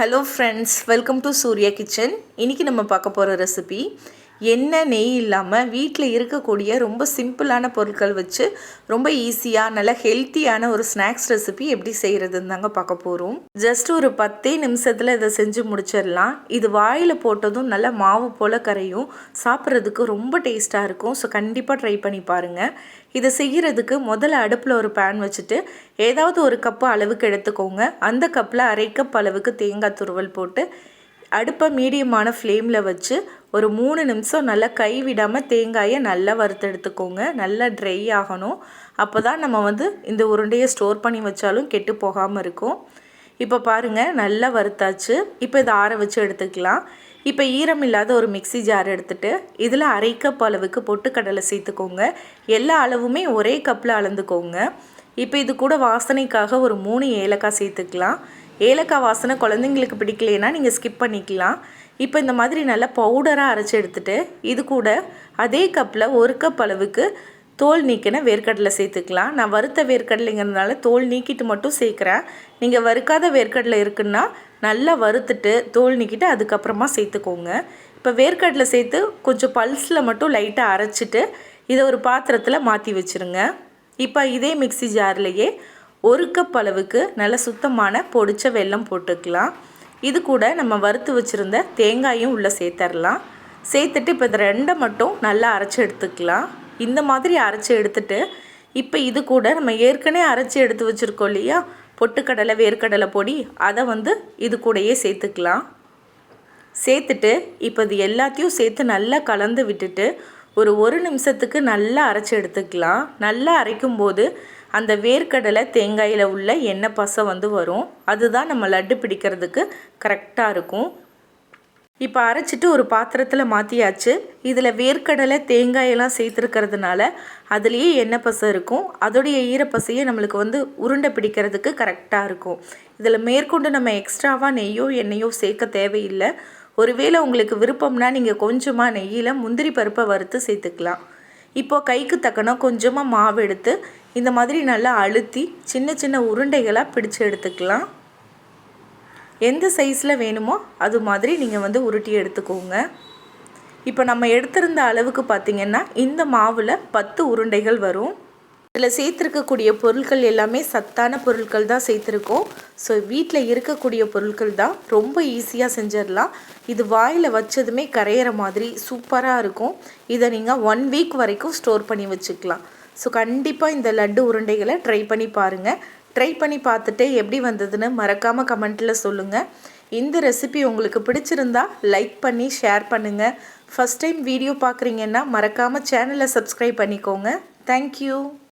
Hello friends welcome to Surya kitchen இன்றைக்கி நம்ம பார்க்க போகிற ரெசிபி எண்ணெய் நெய் இல்லாமல் வீட்டில் இருக்கக்கூடிய ரொம்ப சிம்பிளான பொருட்கள் வச்சு ரொம்ப ஈஸியாக நல்ல ஹெல்த்தியான ஒரு ஸ்நாக்ஸ் ரெசிபி எப்படி செய்கிறதுன்னு தாங்க பார்க்க போகிறோம் ஜஸ்ட் ஒரு பத்தே நிமிஷத்தில் இதை செஞ்சு முடிச்சிடலாம். இது வாயில் போட்டதும் நல்ல மாவு போல் கரையும். சாப்பிட்றதுக்கு ரொம்ப டேஸ்ட்டாக இருக்கும். ஸோ கண்டிப்பாக ட்ரை பண்ணி பாருங்கள் இதை செய்கிறதுக்கு முதல்ல அடுப்பில் ஒரு பேன் வச்சுட்டு ஏதாவது ஒரு கப்பு அளவுக்கு எடுத்துக்கோங்க. அந்த கப்பில் அரை கப் அளவுக்கு தேங்காய் துருவல் போட்டு அடுப்பை மீடியமான ஃப்ளேமில் வச்சு ஒரு மூணு நிமிஷம் நல்லா கை விடாமல் தேங்காயை நல்லா வறுத்தெடுத்துக்கோங்க. நல்லா ட்ரை ஆகணும். அப்போ தான் நம்ம வந்து இந்த உருண்டையை ஸ்டோர் பண்ணி வச்சாலும் கெட்டு போகாமல் இருக்கும். இப்போ பாருங்கள் நல்லா வறுத்தாச்சு. இப்போ இதை ஆற வச்சு எடுத்துக்கலாம். இப்போ ஈரம் இல்லாத ஒரு மிக்சி ஜார் எடுத்துகிட்டு இதில் அரை கப் அளவுக்கு பொட்டுக்கடலை சேர்த்துக்கோங்க. எல்லா அளவுமே ஒரே கப்பில் அளந்துக்கோங்க. இப்போ இது கூட வாசனைக்காக ஒரு மூணு ஏலக்காய் சேர்த்துக்கலாம். ஏலக்காய் வாசனை குழந்தைங்களுக்கு பிடிக்கலைன்னா நீங்கள் ஸ்கிப் பண்ணிக்கலாம். இப்போ இந்த மாதிரி நல்லா பவுடராக அரைச்சி எடுத்துகிட்டு இது கூட அதே கப்பில் ஒரு கப் அளவுக்கு தோல் நீக்கின வேர்க்கடலை சேர்த்துக்கலாம். நான் வறுத்த வேர்க்கடலைங்கிறதுனால தோல் நீக்கிட்டு மட்டும் சேர்க்குறேன். நீங்கள் வறுக்காத வேர்க்கடலை இருக்குன்னா நல்லா வறுத்துட்டு தோல் நீக்கிட்டு அதுக்கப்புறமா சேர்த்துக்கோங்க. இப்போ வேர்க்கடலை சேர்த்து கொஞ்சம் பல்ஸில் மட்டும் லைட்டாக அரைச்சிட்டு இதை ஒரு பாத்திரத்தில் மாற்றி வச்சுருங்க. இப்போ இதே மிக்சி ஜார்லேயே ஒரு கப் அளவுக்கு நல்ல சுத்தமான பொடிச்ச வெல்லம் போட்டுக்கலாம். இது கூட நம்ம வறுத்து வச்சுருந்த தேங்காயும் உள்ளே சேர்த்துடலாம் சேர்த்துட்டு இப்போ இந்த ரெண்டை மட்டும் நல்லா அரைச்சி எடுத்துக்கலாம். இந்த மாதிரி அரைச்சி எடுத்துட்டு இப்போ இது கூட நம்ம ஏற்கனவே அரைச்சி எடுத்து வச்சுருக்கோம் இல்லையா? பொட்டுக்கடலை வேர்க்கடலை பொடி அதை வந்து இது கூடயே சேர்த்துக்கலாம். சேர்த்துட்டு இப்போ இது எல்லாத்தையும் சேர்த்து நல்லா கலந்து விட்டுட்டு ஒரு ஒரு நிமிஷத்துக்கு நல்லா அரைச்சி எடுத்துக்கலாம். நல்லா அரைக்கும்போது அந்த வேர்க்கடலை தேங்காயில் உள்ள எண்ணெய் பசை வந்து வரும். அதுதான் நம்ம லட்டு பிடிக்கிறதுக்கு கரெக்டாக இருக்கும். இப்போ அரைச்சிட்டு ஒரு பாத்திரத்தில் மாற்றியாச்சு இதில் வேர்க்கடலை தேங்காயெல்லாம் சேர்த்துருக்கிறதுனால அதுலேயே எண்ணெய் பசை இருக்கும். அதோடைய ஈரப்பசையே நம்மளுக்கு வந்து உருண்டை பிடிக்கிறதுக்கு கரெக்டாக இருக்கும். இதில் மேற்கொண்டு நம்ம எக்ஸ்ட்ராவாக நெய்யோ எண்ணெயோ சேர்க்க தேவையில்லை. ஒருவேளை உங்களுக்கு விருப்பம்னா நீங்கள் கொஞ்சமாக நெய்யில் முந்திரி பருப்பை வறுத்து சேர்த்துக்கலாம். இப்போது கைக்கு தக்கன கொஞ்சமாக மாவு எடுத்து இந்த மாதிரி நல்லா அழுத்தி சின்ன சின்ன உருண்டைகளாக பிடிச்சி எடுத்துக்கலாம். எந்த சைஸில் வேணுமோ அது மாதிரி நீங்கள் வந்து உருட்டி எடுத்துக்கோங்க. இப்போ நம்ம எடுத்திருந்த அளவுக்கு பார்த்திங்கன்னா இந்த மாவில் பத்து உருண்டைகள் வரும். இதில் சேர்த்துருக்கக்கூடிய பொருட்கள் எல்லாமே சத்தான பொருட்கள் தான் சேர்த்துருக்கோம். ஸோ வீட்டில் இருக்கக்கூடிய பொருட்கள் தான் ரொம்ப ஈஸியாக செஞ்சிடலாம். இது வாயில் வச்சதுமே கரையிற மாதிரி சூப்பராக இருக்கும். இதை நீங்கள் ஒன் வீக் வரைக்கும் ஸ்டோர் பண்ணி வச்சுக்கலாம். ஸோ கண்டிப்பாக இந்த லட்டு உருண்டைகளை ட்ரை பண்ணி பாருங்கள் ட்ரை பண்ணி பார்த்துட்டு எப்படி வந்ததுன்னு மறக்காமல் கமெண்ட்டில் சொல்லுங்கள் இந்த ரெசிபி உங்களுக்கு பிடிச்சிருந்தா லைக் பண்ணி ஷேர் பண்ணுங்கள் ஃபஸ்ட் டைம் வீடியோ பார்க்குறீங்கன்னா மறக்காமல் சேனலை சப்ஸ்கிரைப் பண்ணிக்கோங்க. தேங்க்யூ